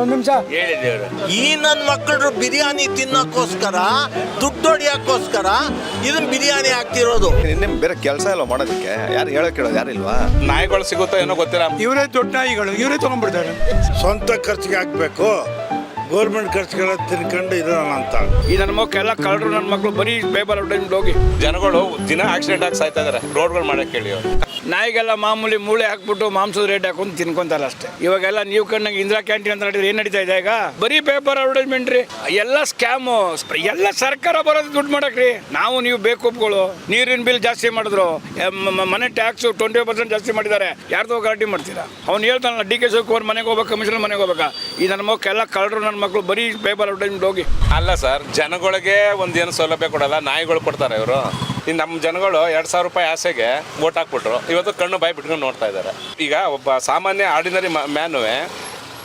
ಒಂದು ನಿಮಿಷ. ಹೇಳಿದೇವ್ರು ಈ ನನ್ನ ಮಕ್ಕಳು ಬಿರಿಯಾನಿ ತಿನ್ನಕ್ಕೋಸ್ಕರ ದುಡ್ಡು ಹೊಡಿಯೋಕ್ಕೋಸ್ಕರ ಇದನ್ನ ಬಿರಿಯಾನಿ ಹಾಕ್ತಿರೋದು. ನಿಮ್ ಬೇರೆ ಕೆಲಸ ಇಲ್ಲ ಮಾಡೋದಕ್ಕೆ. ಯಾರು ಹೇಳಕ್ ಕೇಳೋದು ಯಾರಿಲ್ವಾ ನಾಯಿಗಳು ಸಿಗುತ್ತೋ ಏನೋ ಗೊತ್ತಿಲ್ಲ. ಇವರೇ ದೊಡ್ಡ ನಾಯಿಗಳು ಇವರೇ ತಗೊಂಡ್ಬಿಡ್ತಾರೆ. ಸ್ವಂತ ಖರ್ಚಿಗೆ ಹಾಕ್ಬೇಕು. ಗೌರ್ಮೆಂಟ್ ಖರ್ಚುಗಳ ತಿನ್ಕೊಂಡು ಇರೋಣ ಅಂತ. ಈ ನನ್ನ ಮಕ್ಕಳೆಲ್ಲ ಕಳ್ಳರು ನನ್ನ ಮಕ್ಕಳು ಬರೀ ಬೇಬಲ್ ಅಡ್ವರ್ಟೈಸ್ಮೆಂಟ್ ಹೋಗಿ. ಜನಗಳು ದಿನ ಆಕ್ಸಿಡೆಂಟ್ ಆಗಿ ಸಾಯ್ತಾ ಇದಾರೆ. ರೋಡ್ಗಳು ಮಾಡಕ್ಕೆ ಹೇಳಿ ಅವ್ರು. ನಾಯಿಗೆಲ್ಲ ಮಾಮೂಲಿ ಮೂಳೆ ಹಾಕ್ಬಿಟ್ಟು ಮಾಂಸದ ರೇಟ್ ಹಾಕೊಂಡು ತಿನ್ಕೊಂತಾರ ಅಷ್ಟೇ. ಇವಾಗೆಲ್ಲ ನೀವು ಕಣ್ಣಾಗ ಇಂದಿರಾ ಕ್ಯಾಂಟೀನ್ ಅಂತ ನಡೆದ್ರೆ ಏನು ನಡೀತಾ ಇದೆ ಈಗ? ಬರೀ ಪೇಪರ್ ಅಡ್ವರ್ಟೈಸ್ಮೆಂಟ್ ರೀ. ಎಲ್ಲ ಸ್ಕ್ಯಾಮು ಎಲ್ಲ ಸರ್ಕಾರ ಬರೋದು ದುಡ್ಡು ಮಾಡಕ್ರಿ ನಾವು ನೀವು ಬೇಕೊಪ್ಗಳು ನೀರಿನ ಬಿಲ್ ಜಾಸ್ತಿ ಮಾಡಿದ್ರು. ಮನೆ ಟ್ಯಾಕ್ಸ್ ಟ್ವೆಂಟಿ ಪರ್ಸೆಂಟ್ ಜಾಸ್ತಿ ಮಾಡಿದ್ದಾರೆ. ಯಾರ್ದೋ ಗಲಾಟೆ ಮಾಡ್ತೀರಾ? ಅವ್ನು ಹೇಳ್ತಾನಲ್ಲ, ಡಿ ಕೆ ಶಿವಕುಮಾರ್ ಮನೆಗೆ ಹೋಗ್ಬೇಕು ಕಮಿಷನರ್ ಮನೆಗೆ ಹೋಗ್ಬೇಕಾ? ಈ ನನ್ನ ಮಕ್ಕಳೆಲ್ಲ ಕಳ್ಳರು ನನ್ನ ಮಕ್ಕಳು, ಬರೀ ಪೇಪರ್ ಅಡ್ವರ್ಟೈಸ್ಮೆಂಟ್ ಹೋಗಿ. ಅಲ್ಲ ಸರ್, ಜನಗಳಿಗೆ ಒಂದೇನು ಸೌಲಭ್ಯ ಕೊಡಲ್ಲ, ನಾಯಿಗಳು ಕೊಡ್ತಾರೆ ಇವರು. ಇನ್ನು ನಮ್ಮ ಜನಗಳು ಎರಡು ಸಾವಿರ ರೂಪಾಯಿ ಆಸೆಗೆ ಓಟ್ ಹಾಕ್ಬಿಟ್ರು. ಇವತ್ತು ಕಣ್ಣು ಬಾಯಿ ಬಿಟ್ಕೊಂಡು ನೋಡ್ತಾ ಇದ್ದಾರೆ ಈಗ ಒಬ್ಬ ಸಾಮಾನ್ಯ ಆರ್ಡಿನರಿ ಮ್ಯಾನುವೆ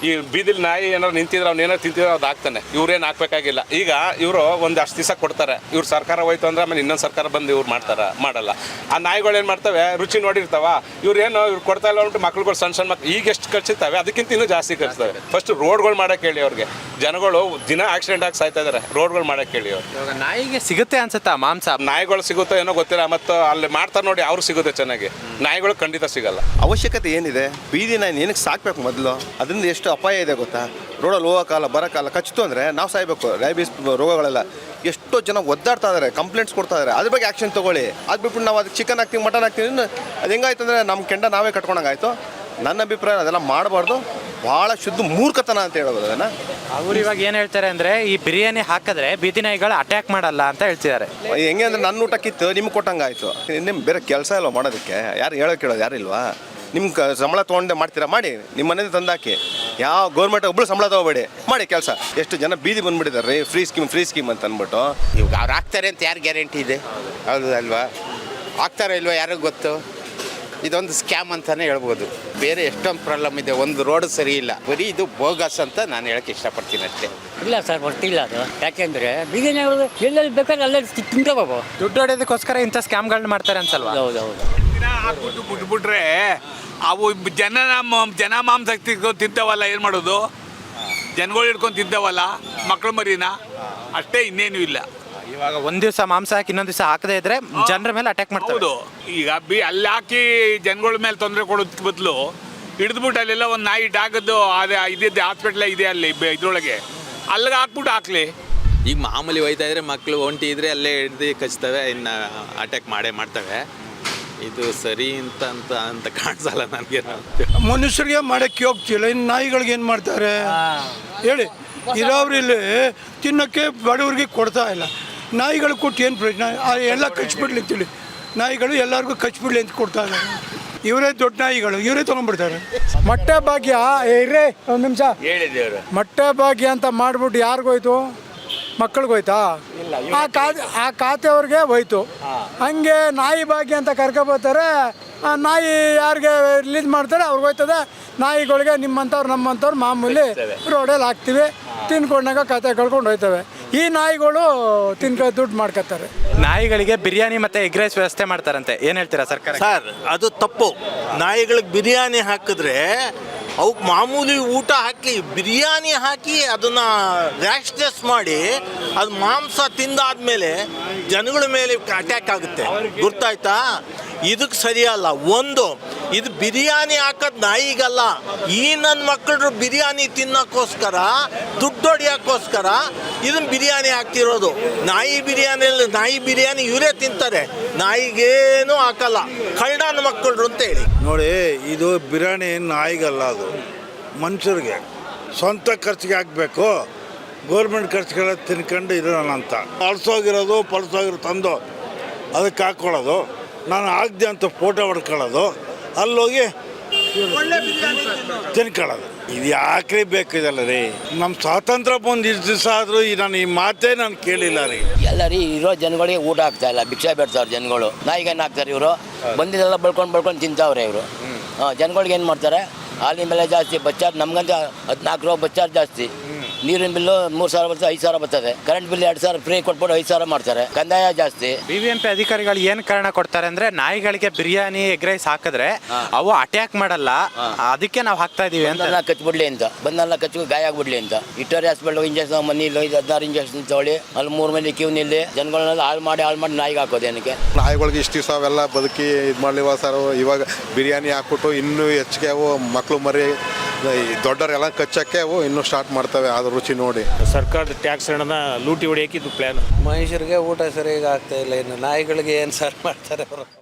ಈ ಬೀದಿಲಿ ನಾಯಿ ಏನಾರು ನಿಂತಿದ್ರೆ ಅವ್ನು ಏನಾರು ತಿಂತಿದ್ರೆ ಅದು ಹಾಕ್ತಾನೆ. ಇವ್ರೇನು ಹಾಕ್ಬೇಕಾಗಿಲ್ಲ. ಈಗ ಇವರು ಒಂದು ಅಷ್ಟು ದಿವಸ ಕೊಡ್ತಾರೆ. ಇವ್ರು ಸರ್ಕಾರ ಹೋಯ್ತು ಅಂದ್ರೆ ಆಮೇಲೆ ಇನ್ನೊಂದು ಸರ್ಕಾರ ಬಂದು ಇವ್ರು ಮಾಡ್ತಾರೆ ಮಾಡಲ್ಲ. ಆ ನಾಯಿಗಳು ಏನು ಮಾಡ್ತವೆ? ರುಚಿ ನೋಡಿರ್ತಾವ. ಇವ್ರು ಏನು ಇವ್ರು ಕೊಡ್ತಾ ಇಲ್ಲ ಅಂದ್ಬಿಟ್ಟು ಮಕ್ಳುಗಳು ಸಣ್ಣ ಸಣ್ಣ ಮಕ್ಳು ಈಗ ಎಷ್ಟು ಖರ್ಚಿರ್ತವೆ ಅದಕ್ಕಿಂತ ಇನ್ನೂ ಜಾಸ್ತಿ ಖರ್ಚುತ್ತವೆ ಫಸ್ಟ್ ರೋಡ್ಗಳು ಮಾಡಕ್ಕೆ ಹೇಳಿ ಅವ್ರಿಗೆ. ಜನಗಳು ದಿನ ಆಕ್ಸಿಡೆಂಟ್ ಆಗಿ ಸಾಯ್ತಾ ಇದ್ದಾರೆ ರೋಡ್ಗಳು ಮಾಡಕ್ಕೆ ಹೇಳಿ ಅವ್ರು. ಇವಾಗ ನಾಯಿಗೆ ಸಿಗುತ್ತೆ ಅನ್ಸುತ್ತಾ ಮಾಂಸ? ನಾಯಿಗಳು ಸಿಗುತ್ತೋ ಏನೋ ಗೊತ್ತಿಲ್ಲ. ಮತ್ತು ಅಲ್ಲಿ ಮಾಡ್ತಾರೆ ನೋಡಿ ಅವ್ರು ಸಿಗುತ್ತೆ ಚೆನ್ನಾಗಿ. ನಾಯಿಗಳು ಖಂಡಿತ ಸಿಗಲ್ಲ. ಅವಶ್ಯಕತೆ ಏನಿದೆ? ಬೀದಿ ನಾಯಿ ಏನಕ್ಕೆ ಸಾಕ್ಬೇಕು ಮೊದಲು? ಅದರಿಂದ ಎಷ್ಟು ಅಪಾಯ ಇದೆ ಗೊತ್ತಾ? ರೋಡಲ್ಲಿ ಹೋಗೋಕಾಲ ಬರಕಾಲ ಕಚ್ಚಿತು ಅಂದರೆ ನಾವು ಸಾಯ್ಬೇಕು. ರೈಬೀಸ್ ರೋಗಗಳೆಲ್ಲ ಎಷ್ಟೋ ಜನ ಒದ್ದಾಡ್ತಾ ಇದ್ದಾರೆ ಕಂಪ್ಲೇಂಟ್ಸ್ ಕೊಡ್ತಾ ಇದ್ದಾರೆ ಅದ್ರ ಬಗ್ಗೆ ಆ್ಯಕ್ಷನ್ ತೊಗೊಳ್ಳಿ. ಅದು ಬಿಟ್ಬಿಟ್ಟು ನಾವು ಅದಕ್ಕೆ ಚಿಕನ್ ಹಾಕ್ತೀವಿ ಮಟನ್ ಹಾಕ್ತೀವಿ ಇನ್ನು ಅದು ಹೆಂಗಾಯ್ತು ಅಂದರೆ ನಮ್ಮ ಕೆಂಡ ನಾವೇ ಕಟ್ಕೊಂಡಂಗಾಯ್ತು ನನ್ನ ಅಭಿಪ್ರಾಯ ಅದೆಲ್ಲ ಮಾಡಬಾರ್ದು. ಭಾಳ ಶುದ್ಧ ಮೂರ್ಖತನ ಅಂತ ಹೇಳ್ಬೋದು ಅದನ್ನು. ಅವ್ರು ಇವಾಗ ಏನು ಹೇಳ್ತಾರೆ ಅಂದ್ರೆ ಈ ಬಿರಿಯಾನಿ ಹಾಕಿದ್ರೆ ಬೀದಿ ನಾಯಿಗಳು ಅಟ್ಯಾಕ್ ಮಾಡಲ್ಲ ಅಂತ ಹೇಳ್ತಿದ್ದಾರೆ. ಹೆಂಗೆ ಅಂದ್ರೆ ನನ್ನ ಊಟಕ್ಕಿತ್ತು ಕಿತ್ತು ನಿಮ್ಗೆ ಕೊಟ್ಟಂಗಾಯ್ತು ನಿಮ್ಮ ಬೇರೆ ಕೆಲಸ ಇಲ್ಲ ಮಾಡೋದಕ್ಕೆ. ಯಾರು ಹೇಳೋಕೆ ಹೇಳೋದು ಯಾರಿಲ್ವಾ ನಿಮ್ಮ ಸಂಬಳ ತೊಗೊಂಡೆ ಮಾಡ್ತೀರಾ ಮಾಡಿ. ನಿಮ್ಮ ಮನೇಲಿ ತಂದಾಕಿ. ಯಾವ ಗೌರ್ಮೆಂಟ್ ಒಬ್ಬಳು ಸಂಬಳ ತಗೋಬೇಡಿ. ಮಾಡಿ ಕೆಲಸ. ಎಷ್ಟು ಜನ ಬೀದಿ ಬಂದ್ಬಿಟ್ಟಿದ್ದಾರೆ ರೀ ಫ್ರೀ ಸ್ಕೀಮ್ ಫ್ರೀ ಸ್ಕೀಮ್ ಅಂತ ಅಂದ್ಬಿಟ್ಟು ಇವಾಗ ಅವ್ರು ಆಗ್ತಾರೆ ಅಂತ ಯಾರು ಗ್ಯಾರಂಟಿ ಇದೆ? ಹೌದು ಅಲ್ವಾ? ಹಾಕ್ತಾರೋ ಇಲ್ವಾ ಯಾರಿಗೂ ಗೊತ್ತು? ಇದೊಂದು ಸ್ಕ್ಯಾಮ್ ಅಂತಾನೆ ಹೇಳ್ಬೋದು. ಬೇರೆ ಎಷ್ಟೊಂದು ಪ್ರಾಬ್ಲಮ್ ಇದೆ ಒಂದು ರೋಡ್ ಸರಿ ಇಲ್ಲ. ಬರೀ ಇದು ಬೋಗಸ್ ಅಂತ ನಾನು ಹೇಳಕ್ಕೆ ಇಷ್ಟಪಡ್ತೀನಿ ಅಷ್ಟೇ. ಇಲ್ಲ ಸರ್ ಬರ್ತಿಲ್ಲ ಅದು. ಯಾಕೆಂದ್ರೆ ಬೀದಿನವರು ಎಲ್ಲೆಲ್ಲಿ ಬೇಕಾದ್ರೆ ಅಲ್ಲೇ ತಿಂತಬೇಕು ದುಡ್ಡು ಹೊಡೆಯೋದಕ್ಕೋಸ್ಕರ ಇಂಥ ಸ್ಕ್ಯಾಮ್ಗಳನ್ನ ಮಾಡ್ತಾರೆ ಅನ್ಸಲ್ವಾ? ಹೌದೌದು ಹಾಕ್ಬಿಟ್ಟು ಬಿಟ್ಬಿಟ್ರೆ ಅವು ಜನ ನಮ್ಮ ಜನ ಮಾಂಸ ತಿನ್ಕೊಂಡು ತಿಂತಾವಲ್ಲ ಏನು ಮಾಡೋದು? ಜನಗಳು ಹಿಡ್ಕೊಂಡು ತಿಂತಾವಲ್ಲ ಮಕ್ಕಳು ಮರಿನ? ಅಷ್ಟೇ ಇನ್ನೇನು ಇಲ್ಲ. ಇವಾಗ ಒಂದ್ ದಿವಸ ಮಾಂಸ ಹಾಕಿ ಇನ್ನೊಂದ್ ದಿವಸ ಹಾಕದೇ ಇದ್ರೆ ಜನರ ಮೇಲೆ ಅಟ್ಯಾಕ್ ಮಾಡ್ತಾರೆ. ಹೌದು. ಈಗ ಬಿ ಅಲ್ಲಿ ಹಾಕಿ ಜನಗಳ ಮೇಲೆ ತೊಂದರೆ ಕೊಡೋದ್ ಬದಲು ಹಿಡಿದ್ಬಿಟ್ಟು ಅಲ್ಲೆಲ್ಲ ಒಂದು ನಾಯಿ ಡಾಗದ್ದು ಅದೇ ಇದಿದೆ ಹಾಸ್ಪಿಟ್ಲ ಇದೆ ಅಲ್ಲಿ ಬೆ- ಇದ್ರೊಳಗೆ. ಅಲ್ಲಿಗೆ ಹಾಕ್ಬಿಟ್ಟು ಹಾಕ್ಲಿ. ಈಗ ಮಾಮೂಲಿ ಹೋಯ್ತಾ ಇದ್ರೆ ಮಕ್ಕಳು ಒಂಟಿ ಇದ್ರೆ ಅಲ್ಲೇ ಹಿಡ್ದು ಕಚ್ತವೆ ಇನ್ನು ಅಟ್ಯಾಕ್ ಮಾಡೇ ಮಾಡ್ತವೆ. ಇದು ಸರಿ ಅಂತ ಅಂತ ಅಂತ ಕಾಣಿಸಲ್ಲ ನನಗೆ ಮನುಷ್ಯರಿಗೆ ಮಾಡಕ್ಕೆ ಹೋಗ್ತಿಲ್ಲ. ಇನ್ನು ನಾಯಿಗಳಿಗೆ ಏನು ಮಾಡ್ತಾರೆ? ಹೇಳಿ. ಇರೋವ್ರಿಲ್ಲಿ ತಿನ್ನೋಕ್ಕೆ ಬಡವ್ರಿಗೆ ಕೊಡ್ತಾ ಇಲ್ಲ. ನಾಯಿಗಳು ಕೊಟ್ಟು ಏನು ಪ್ರಯೋಜನ? ಎಲ್ಲ ಕಚ್ಬಿಡ್ಲಿ ಅಂತೇಳಿ ನಾಯಿಗಳು ಎಲ್ಲರಿಗೂ ಕಚ್ಬಿಡ್ಲಿ ಅಂತ ಕೊಡ್ತಾ ಇದ್ದಾರೆ. ಇವರೇ ದೊಡ್ಡ ನಾಯಿಗಳು. ಇವರೇ ತೊಗೊಂಡ್ಬಿಡ್ತಾರೆ. ಮೊಟ್ಟೆ ಭಾಗ್ಯ ಇರೇ ಒಂದು ನಿಮಿಷ. ಮೊಟ್ಟೆ ಭಾಗ್ಯ ಅಂತ ಮಾಡ್ಬಿಟ್ಟು ಯಾರಿಗೋಯ್ತು? ಮಕ್ಕಳಿಗೋಯ್ತಾ ಆ ಖಾತೆ ಆ ಖಾತೆಯವ್ರಿಗೆ ಹೋಯ್ತು. ಹಂಗೆ ನಾಯಿ ಭಾಗ್ಯ ಅಂತ ಕರ್ಕೊಬೋತಾರೆ ಆ ನಾಯಿ ಯಾರಿಗೆ ರಿಲೀಸ್ ಮಾಡ್ತಾರೆ ಅವ್ರಿಗೆ ಹೋಯ್ತದೆ. ನಾಯಿಗಳಿಗೆ ನಿಮ್ಮಂಥವ್ರು ನಮ್ಮಂಥವ್ರು ಮಾಮೂಲಿ ರೋಡಲ್ಲಿ ಹಾಕ್ತೀವಿ. ತಿನ್ಕೊಂಡಾಗ ಕತೆ ಕಳ್ಕೊಂಡು ಹೋಯ್ತವೆ. ಈ ನಾಯಿಗಳು ತಿನ್ಕೊ ದುಡ್ಡು ಮಾಡ್ಕೊತಾರೆ ನಾಯಿಗಳಿಗೆ ಬಿರಿಯಾನಿ ಮತ್ತೆ ಎಗ್ ರೈಸ್ ವ್ಯವಸ್ಥೆ ಮಾಡ್ತಾರಂತೆ. ಏನ್ ಹೇಳ್ತೀರಾ ಸರ್ಕಾರ? ಸರ್ ಅದು ತಪ್ಪು. ನಾಯಿಗಳಿಗೆ ಬಿರಿಯಾನಿ ಹಾಕಿದ್ರೆ ಅವಕ್ಕೆ ಮಾಮೂಲಿ ಊಟ ಹಾಕಿ ಬಿರಿಯಾನಿ ಹಾಕಿ ಅದನ್ನ ರ್ಯಾಶ್ನೆಸ್ ಮಾಡಿ, ಅದು ಮಾಂಸ ತಿಂದಾದ್ಮೇಲೆ ಜನಗಳ ಮೇಲೆ ಅಟ್ಯಾಕ್ ಆಗುತ್ತೆ. ಗೊತ್ತಾಯ್ತಾ? ಇದಕ್ಕೆ ಸರಿಯಲ್ಲ. ಒಂದು ಇದು ಬಿರಿಯಾನಿ ಹಾಕೋದು ನಾಯಿಗಲ್ಲ. ಈ ನನ್ನ ಮಕ್ಕಳು ಬಿರಿಯಾನಿ ತಿನ್ನೋಕ್ಕೋಸ್ಕರ, ದುಡ್ಡು ಹೊಡಿಯೋಕ್ಕೋಸ್ಕರ ಇದನ್ನ ಬಿರಿಯಾನಿ ಹಾಕ್ತಿರೋದು. ನಾಯಿ ಬಿರಿಯಾನಿ ನಾಯಿ ಬಿರಿಯಾನಿ ಇವರೇ ತಿಂತಾರೆ. ನಾಯಿಗೇನು ಹಾಕಲ್ಲ. ಕಳ್ಳನ ಮಕ್ಕಳು ಅಂತ ಹೇಳಿ. ನೋಡಿ, ಇದು ಬಿರಿಯಾನಿ ನಾಯಿಗಲ್ಲ ಅದು. ಮನುಷ್ಯರಿಗೆ ಸ್ವಂತ ಖರ್ಚಿಗೆ ಹಾಕಬೇಕು. ಗೌರ್ಮೆಂಟ್ ಖರ್ಚುಗಳ ತಿನ್ಕೊಂಡು ಇರೋಣ ಅಂತ. ಅಳ್ಸೋಗಿರೋದು ಪಳ್ಸೋಗಿರೋ ತಂದು ಅದಕ್ಕೆ ಹಾಕ್ಕೊಳ್ಳೋದು. ನಾನು ಆಗದೆ ಅಂತ ಫೋಟೋ ಹೊಡ್ಕೊಳ್ಳೋದು. ಅಲ್ಲೋಗಿ ತಿನ್ಕೊಳ್ಳೋದು. ಇದು ಯಾಕ್ರಿ ಬೇಕಿದಲ್ಲ ರೀ? ನಮ್ಮ ಸ್ವಾತಂತ್ರ್ಯ ಬಂದು ಇಷ್ಟು ದಿವಸ ಆದರೂ ಈ ನಾನು ಈ ಮಾತೇ ನಾನು ಕೇಳಿಲ್ಲ ರೀ. ಎಲ್ಲ ರೀ ಇರೋ ಜನಗಳಿಗೆ ಊಟ ಆಗ್ತಾ ಇಲ್ಲ. ಭಿಕ್ಷೆ ಬೇಡ್ತಾವ್ರೆ ಜನಗಳು. ನಾಯಿಗೇನು ಹಾಕ್ತಾರೆ ಇವರು? ಬಂದಿದ್ದೆಲ್ಲ ಬಳ್ಕೊಂಡು ಬಳ್ಕೊಂಡು ತಿಂತಾವ್ರೆ ಇವರು. ಹಾಂ ಜನಗಳಿಗೆ ಏನು ಮಾಡ್ತಾರೆ? ಹಾಲಿನ ಬೆಲೆ ಜಾಸ್ತಿ ಬಚ್ಚಾರ್ ನಮ್ಗಂತ ಹದಿನಾಲ್ಕು ರೂಪಾಯಿ ಬಚ್ಚಾರ್ ಜಾಸ್ತಿ. ನೀರಿನ ಬಿಲ್ಲು ಮೂರು ಸಾವಿರ ಬರ್ತದೆ ಐದು ಸಾವಿರ ಬರ್ತದೆ. ಕರೆಂಟ್ ಬಿಲ್ ಎರಡು ಸಾವಿರ ಫ್ರೀ ಕೊಟ್ಬಿಟ್ಟು ಐದು ಸಾವಿರ ಮಾಡ್ತಾರೆ. ಕಂದಾಯ ಜಾಸ್ತಿ. ಬಿ ಬಿ ಎಂ ಪಿ ಅಧಿಕಾರಿಗಳು ಏನ್ ಕಾರಣ ಕೊಡ್ತಾರೆ ಅಂದ್ರೆ ನಾಯಿಗಳಿಗೆ ಬಿರಿಯಾನಿ ಎಗ್ ರೈಸ್ ಹಾಕಿದ್ರೆ ಅವು ಅಟ್ಯಾಕ್ ಮಾಡಲ್ಲ ಅದಕ್ಕೆ ನಾವು ಹಾಕ್ತಾ ಇದೀವಿ ಅಂತ. ಬಂದಲ್ಲ ಕಚ್ಬಿಡ್ಲಿ ಅಂತ. ಬಂದಲ್ಲ ಕಚ್ಚು ಗಾಯ ಆಗ್ಬಿಡ್ಲಿ ಅಂತ. ಇಟ್ಟರೆ ಹಾಸ್ಪಿಟಲ್ ಇಂಜೆಕ್ಷನ್ ಮನಿ ಇಲ್ಲ ಐದು ಹದಿನಾರು ಇಂಜೆಕ್ಷನ್ ತಗೊಳ್ಳಿ. ಅಲ್ಲಿ ಮೂರು ಮಂದಿ ಕ್ಯೂ ನಿಲ್ಲಿ. ಜನಗಳನ್ನೆಲ್ಲ ಹಾಳು ಮಾಡಿ ಹಾಳು ಮಾಡಿ ನಾಯಿಗೆ ಹಾಕೋದು ಏನಕ್ಕೆ? ನಾಯಿಗಳಿಗೆ ಇಷ್ಟು ದಿವಸ ಅವೆಲ್ಲ ಬದುಕಿ ಇದು ಮಾಡಲಿವ ಸರ್ ಇವಾಗ ಬಿರಿಯಾನಿ ಹಾಕ್ಬಿಟ್ಟು ಇನ್ನೂ ಹೆಚ್ಚಿಗೆ ಅವು ಮಕ್ಕಳು ಮರಿ ದೊಡ್ಡವರೆಲ್ಲ ಕಚ್ಚಕ್ಕೆ ಅವು ಇನ್ನೂ ಸ್ಟಾರ್ಟ್ ಮಾಡ್ತವೆ ಆದ ರುಚಿ ನೋಡಿ. ಸರ್ಕಾರದ ಟ್ಯಾಕ್ಸ್ ಹಣನ ಲೂಟಿ ಹೊಡೆಯೋಕೆ ಇದು ಪ್ಲ್ಯಾನ್ ಮನುಷ್ಯರಿಗೆ ಊಟ ಸರಿಯಾಗಿ ಆಗ್ತಾ ಇಲ್ಲ ಇನ್ನು ನಾಯಿಗಳಿಗೆ ಏನು ಸರ್ ಮಾಡ್ತಾರೆ ಅವರು?